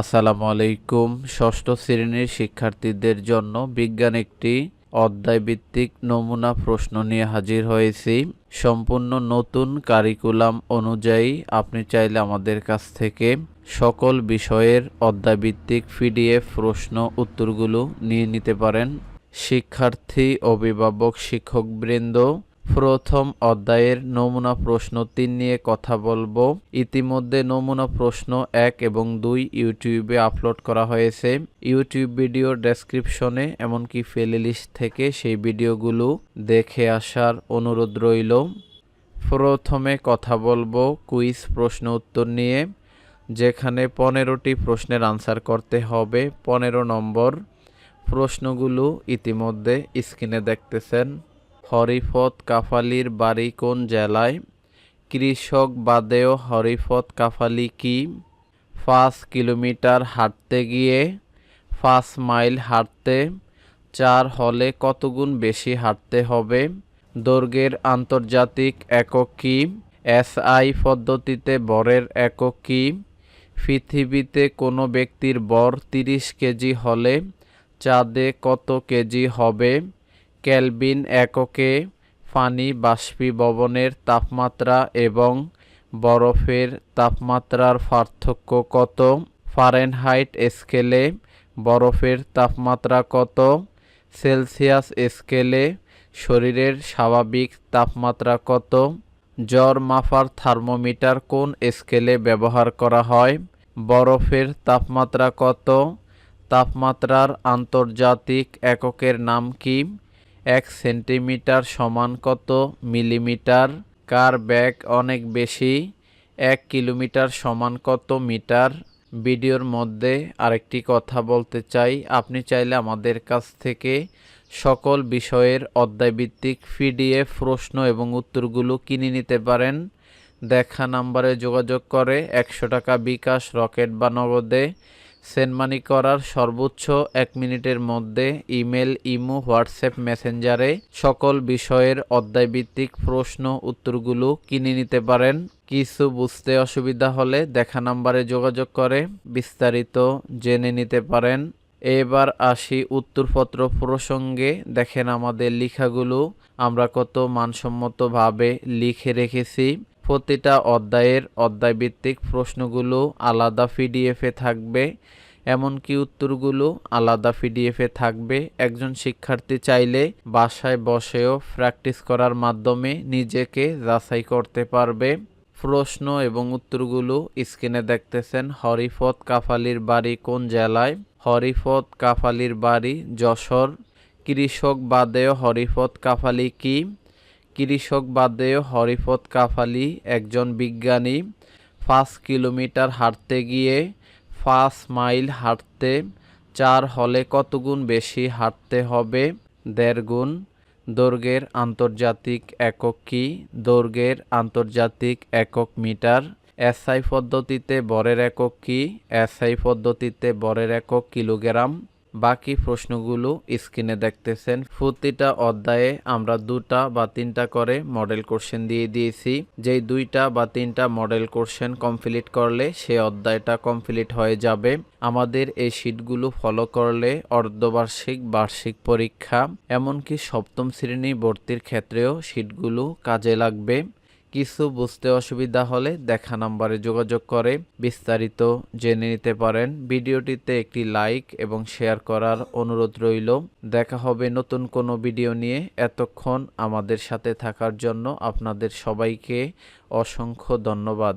আসসালামু আলাইকুম। ষষ্ঠ শ্রেণির শিক্ষার্থীদের জন্য বিজ্ঞান একটি অধ্যায়ভিত্তিক নমুনা প্রশ্ন নিয়ে হাজির হয়েছি। সম্পূর্ণ নতুন কারিকুলাম অনুযায়ী আপনি চাইলে আমাদের কাছ থেকে সকল বিষয়ের অধ্যায়ভিত্তিক পিডিএফ প্রশ্ন উত্তরগুলো নিয়ে নিতে পারেন। শিক্ষার্থী, অভিভাবক, শিক্ষকবৃন্দ প্রথম অধ্যায়ের নমুনা প্রশ্ন তিন নিয়ে কথা বলব। ইতিমধ্যে নমুনা প্রশ্ন এক এবং দুই ইউটিউবে আপলোড করা হয়েছে। ইউটিউব ভিডিও ডেসক্রিপশনে এমনকি লিস্ট থেকে সেই ভিডিওগুলো দেখে আসার অনুরোধ রইল। প্রথমে কথা বলব কুইজ প্রশ্ন উত্তর নিয়ে, যেখানে পনেরোটি প্রশ্নের আনসার করতে হবে। পনেরো নম্বর প্রশ্নগুলো ইতিমধ্যে স্ক্রিনে দেখতেছেন। হরিফত কাফালির বাড়ি কোন জেলায়? কৃষক বাদেও হরিফত কাফালি কি? পাঁচ কিলোমিটার হাঁটতে গিয়ে পাঁচ মাইল হাঁটতে, চার হলে কতগুণ বেশি হাঁটতে হবে? দৈর্ঘ্যের আন্তর্জাতিক একক কি? এসআই পদ্ধতিতে বরের একক কি? পৃথিবীতে কোনো ব্যক্তির বর তিরিশ কেজি হলে চাঁদে কত কেজি হবে? কেলভিন এককে পানি বাষ্পীভবনের তাপমাত্রা এবং বরফের তাপমাত্রার পার্থক্য কত? ফারেনহাইট স্কেলে বরফের তাপমাত্রা কত? সেলসিয়াস স্কেলে শরীরের স্বাভাবিক তাপমাত্রা কত? জ্বর মাফার থার্মোমিটার কোন স্কেলে ব্যবহার করা হয়? বরফের তাপমাত্রা কত? তাপমাত্রার আন্তর্জাতিক এককের নাম কি? এক সেন্টিমিটার সমান কত মিলিমিটার? কার ব্যাগ অনেক বেশি? এক কিলোমিটার সমান কত মিটার? ভিডিওর মধ্যে আরেকটি কথা বলতে চাই। আপনি চাইলে আমাদের কাছ থেকে সকল বিষয়ের অধ্যায়ভিত্তিক পিডিএফ প্রশ্ন এবং উত্তরগুলো কিনে নিতে পারেন। দেখা নাম্বারে যোগাযোগ করে একশো টাকা বিকাশ, রকেট বা নগদে সেন্ড করার সর্বোচ্চ এক মিনিটের মধ্যে ইমেল, ইমো, হোয়াটসঅ্যাপ, মেসেঞ্জারে সকল বিষয়ের অধ্যায়ভিত্তিক প্রশ্ন উত্তরগুলো কিনে নিতে পারেন। কিছু বুঝতে অসুবিধা হলে দেখা নাম্বারে যোগাযোগ করে বিস্তারিত জেনে নিতে পারেন। এবার আসি উত্তরপত্র প্রসঙ্গে। দেখেন আমাদের লেখাগুলো। আমরা কত মানসম্মতভাবে লিখে রেখেছি। প্রতিটা অধ্যায়ের অধ্যায়ভিত্তিক প্রশ্নগুলো আলাদা পিডিএফে থাকবে, এমনকি উত্তরগুলো আলাদা পিডিএফে থাকবে। একজন শিক্ষার্থী চাইলে বাসায় বসেও প্র্যাকটিস করার মাধ্যমে নিজেকে যাচাই করতে পারবে। প্রশ্ন এবং উত্তরগুলো স্ক্রিনে দেখতেছেন হরিফত কাফালির বাড়ি কোন জেলায়? হরিফত কাফালির বাড়ি যশোর। কৃষক বাদেও হরিফত কাফালি কি? কৃষক বাদেও হরিফত কাফালি একজন বিজ্ঞানী। পাঁচ কিলোমিটার হাঁটতে গিয়ে পাঁচ মাইল হাঁটতে চার হলে কতগুণ বেশি হাঁটতে হবে? দেড় গুণ। দৈর্ঘ্যের আন্তর্জাতিক একক কি? দৈর্ঘ্যের আন্তর্জাতিক একক মিটার। এসআই পদ্ধতিতে বরের একক কি? এসআই পদ্ধতিতে বরের একক কিলোগ্রাম। বাকি প্রশ্নগুলো স্ক্রিনে দেখতেছেন। প্রতিটা অধ্যায়ে আমরা দুটা বা তিনটা করে মডেল কোশ্চেন দিয়ে দিয়েছি। যেই দুইটা বা তিনটা মডেল কোশ্চেন কমপ্লিট করলে সে অধ্যায়টা কমপ্লিট হয়ে যাবে। আমাদের এই শীটগুলো ফলো করলে অর্ধবার্ষিক বার্ষিক পরীক্ষা, এমনকি সপ্তম শ্রেণি ভর্তির ক্ষেত্রেও শীটগুলো কাজে লাগবে। কিছু বুঝতে অসুবিধা হলে দেখা নাম্বারে যোগাযোগ করে বিস্তারিত জেনে নিতে পারেন। ভিডিওটিতে একটি লাইক এবং শেয়ার করার অনুরোধ রইল। দেখা হবে নতুন কোনো ভিডিও নিয়ে। এতক্ষণ আমাদের সাথে থাকার জন্য আপনাদের সবাইকে অসংখ্য ধন্যবাদ।